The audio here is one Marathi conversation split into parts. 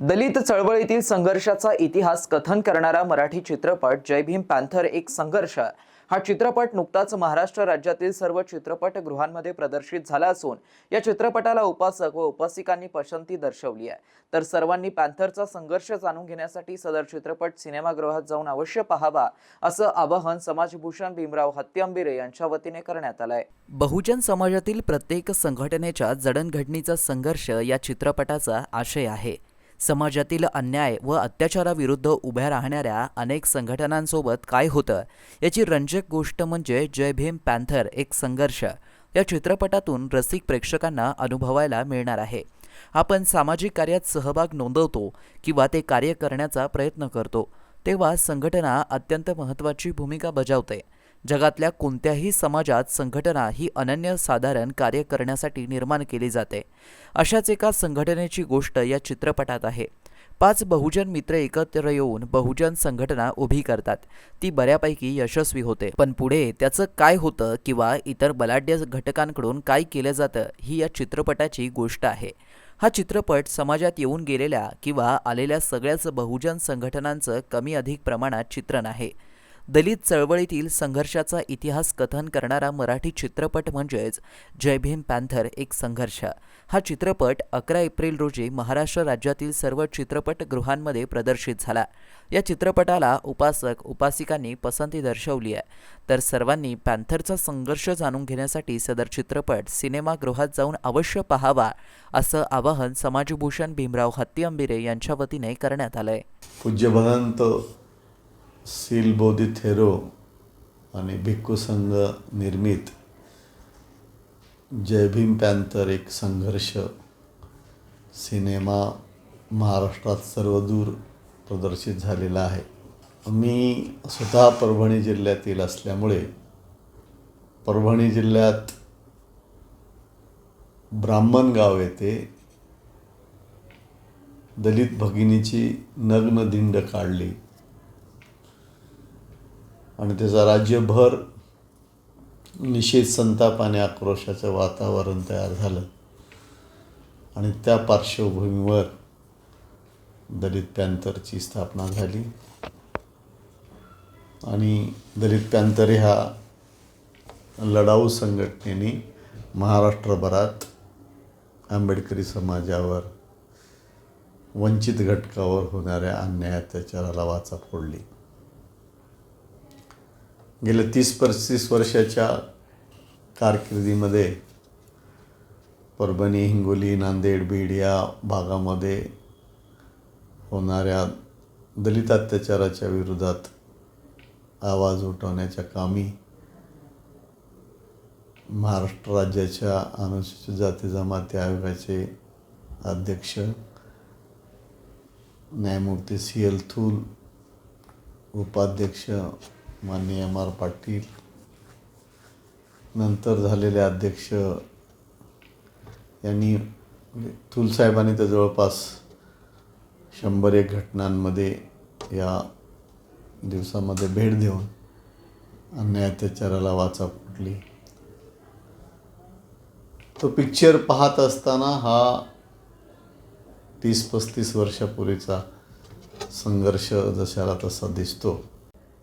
दलित चळवळीतील संघर्षाचा इतिहास कथन करणारा मराठी चित्रपट जय भीम पॅन्थर एक संघर्ष. हा चित्रपट नुकताच महाराष्ट्र राज्यातील सर्व चित्रपटगृहांमध्ये प्रदर्शित झाला असून या चित्रपटाला उपासक व उपासिकांनी पसंती दर्शवली आहे. तर सर्वांनी पॅन्थरचा संघर्ष जाणून घेण्यासाठी सदर चित्रपट सिनेमागृहात जाऊन अवश्य पाहावा असं आवाहन समाजभूषण भीमराव हत्यांबिरे यांच्या वतीने करण्यात आलंय बहुजन समाजातील प्रत्येक संघटनेच्या जडणघडणीचा संघर्ष या चित्रपटाचा आशय आहे. समाजातील अन्याय व अत्याचाराविरुद्ध उभ्या राहणाऱ्या अनेक संघटनांसोबत काय होतं याची रंजक गोष्ट म्हणजे जय भीम पॅन्थर एक संघर्ष. या चित्रपटातून रसिक प्रेक्षकांना अनुभवायला मिळणार आहे. आपण सामाजिक कार्यात सहभाग नोंदवतो किंवा ते कार्य करण्याचा प्रयत्न करतो तेव्हा संघटना अत्यंत महत्त्वाची भूमिका बजावते. जगातल्या कोणत्याही समाजात संघटना ही अनन्यसाधारण कार्य करण्यासाठी निर्माण केली जाते. अशाच एका संघटनेची गोष्ट या चित्रपटात आहे. पाच बहुजन मित्र एकत्र येऊन बहुजन संघटना उभी करतात. ती बऱ्यापैकी यशस्वी होते. पण पुढे त्याचं काय होतं किंवा इतर बलाढ्य घटकांकडून काय केलं जातं ही या चित्रपटाची गोष्ट आहे. हा चित्रपट समाजात येऊन गेलेल्या किंवा आलेल्या सगळ्याच बहुजन संघटनांचं कमी अधिक प्रमाणात चित्रण आहे. दलित चळवळीतील संघर्षाचा इतिहास कथन करणारा मराठी चित्रपट म्हणजेच जय भीम पॅन्थर एक संघर्ष. हा चित्रपट अकरा एप्रिल रोजी महाराष्ट्र राज्यातील सर्व चित्रपटगृहांमध्ये प्रदर्शित झाला. या चित्रपटाला उपासक उपासिकांनी पसंती दर्शवली आहे. तर सर्वांनी पॅन्थरचा संघर्ष जाणून घेण्यासाठी सदर चित्रपट सिनेमागृहात जाऊन अवश्य पाहावा असं आवाहन समाजभूषण भीमराव हत्तीअंबिरे यांच्या वतीने करण्यात आलंय. पूज्य भगवंत सीलबोधी थेरो आणि भिक्खू संघ निर्मित. जय भीम पॅन्थर एक संघर्ष. सिनेमा महाराष्ट्रात सर्वदूर प्रदर्शित झालेला आहे. मी स्वतः परभणी जिल्ह्यातील असल्यामुळे परभणी जिल्ह्यात ब्राह्मण गाव येथे दलित भगिनीची नग्न दिंड काढली. आणि त्याचा राज्यभर निषेध संताप आणि आक्रोशाचं वातावरण तयार झालं. आणि त्या पार्श्वभूमीवर दलित पॅन्थरची स्थापना झाली. आणि दलित पॅन्थर ह्या लढाऊ संघटनेने महाराष्ट्रभरात आंबेडकरी समाजावर वंचित घटकावर होणाऱ्या अन्याय अत्याचाराला वाचा फोडली. गेल्या तीस पस्तीस वर्षाच्या कारकिर्दीमध्ये परभणी हिंगोली नांदेड बीड या भागामध्ये होणाऱ्या दलित अत्याचाराच्या विरोधात आवाज उठवण्याच्या कामी महाराष्ट्र राज्याच्या अनुसूचित जाती जमाती आयोगाचे अध्यक्ष न्यायमूर्ती सी एल थूल उपाध्यक्ष माननीय एम आर पाटील नंतर झालेले अध्यक्ष यांनी म्हणजे तुलसाहेबांनी थुलसाहेबांनी तर जवळपास शंभर एक घटनांमध्ये या दिवसामध्ये भेट देऊन अन्याय अत्याचाराला वाचा फुटली. तो पिक्चर पाहत असताना हा तीस पस्तीस वर्षापूर्वीचा संघर्ष जशाला तसा दिसतो.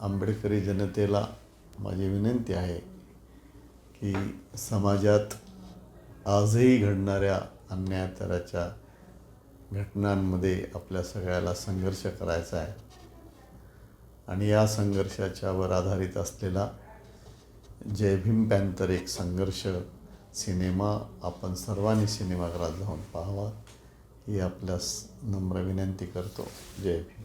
आंबेडकरी जनतेला माझी विनंती आहे की समाजात आजही घडणाऱ्या अन्यायाचाराच्या घटनांमध्ये आपल्या सगळ्याला संघर्ष करायचा आहे. आणि या संघर्षाच्यावर आधारित असलेला जय भीम पॅन्थर एक संघर्ष सिनेमा आपण सर्वांनी सिनेमागृहात जाऊन पाहावा ही आपल्यास नम्र विनंती करतो. जय भीम.